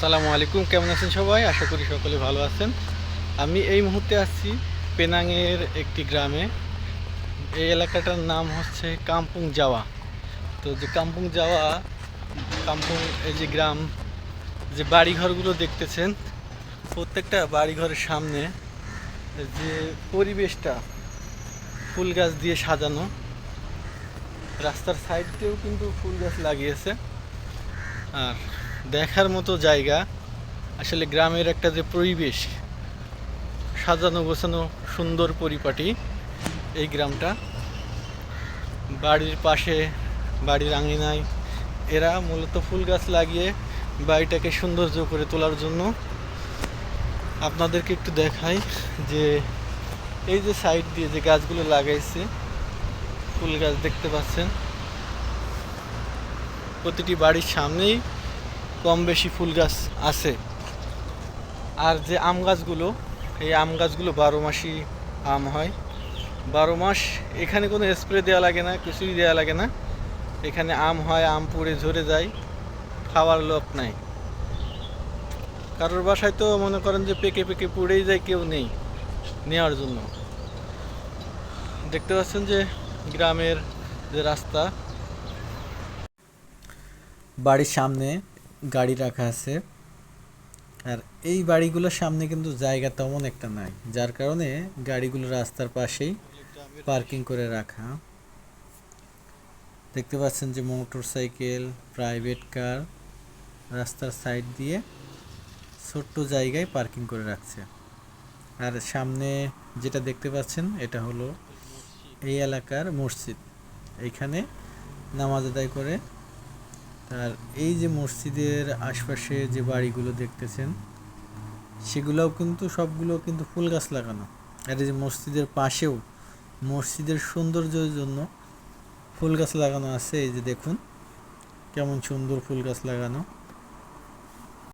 আসসালামু আলাইকুম। কেমন আছেন সবাই? আশা করি সকলে ভালো আছেন। আমি এই মুহূর্তে আছি পেনাংয়ের একটি গ্রামে। এই এলাকাটার নাম হচ্ছে কামপুং যাওয়া। তো যে কামপুং যাওয়া, কামপুং এই যে গ্রাম, যে বাড়িঘরগুলো দেখতেছেন, প্রত্যেকটা বাড়িঘরের সামনে যে পরিবেশটা ফুল গাছ দিয়ে সাজানো, রাস্তার সাইড দিয়েও কিন্তু ফুল গাছ লাগিয়েছে। আর দেখার মতো জায়গা। আসলে গ্রামের একটা যে পরিবেশ, সাজানো গোছানো সুন্দর পরিপাটি, এই গ্রামটা। বাড়ির পাশে বাড়ির আঙিনায় এরা মূলত ফুল গাছ লাগিয়ে বাড়িটাকে সৌন্দর্য করে তোলার জন্য। আপনাদেরকে একটু দেখাই যে এই যে সাইড দিয়ে যে গাছগুলো লাগাইছে, ফুল গাছ দেখতে পাচ্ছেন। প্রতিটি বাড়ির সামনেই কম বেশি ফুল গাছ আছে। আর যে আম গাছগুলো, এই আম গাছগুলো বারো মাসই আম হয়। বারো মাস এখানে কোনো স্প্রে দেওয়া লাগে না, কিছুই দেওয়া লাগে না। এখানে আম হয়, আম পুড়ে ঝরে যায়, খাওয়ার লোক নাই। কারোর বাসায় তো মনে করেন যে পেকে পেকে পুড়েই যায়, কেউ নেই নেওয়ার জন্য। দেখতে পাচ্ছেন যে গ্রামের যে রাস্তা, বাড়ির সামনে গাড়ি রাখা আছে। আর এই বাড়িগুলোর সামনে কিন্তু জায়গা তেমন একটা নাই, যার কারণে গাড়িগুলো রাস্তার পাশেই পার্কিং করে রাখা। দেখতে পাচ্ছেন যে মোটর সাইকেল, প্রাইভেট কার রাস্তার সাইড দিয়ে ছোট্ট জায়গায় পার্কিং করে রাখছে। আর সামনে যেটা দেখতে পাচ্ছেন, এটা হলো এই এলাকার মসজিদ। এইখানে নামাজ আদায় করে আর এই যে মসজিদের আশপাশে যে বাড়িগুলো দেখতেছেন, সেগুলোও কিন্তু সবগুলো কিন্তু ফুল গাছ লাগানো। আর এই যে মসজিদের পাশেও মসজিদের সৌন্দর্যের জন্য ফুল গাছ লাগানো আছে, এই যে দেখুন, কেমন সুন্দর ফুল গাছ লাগানো।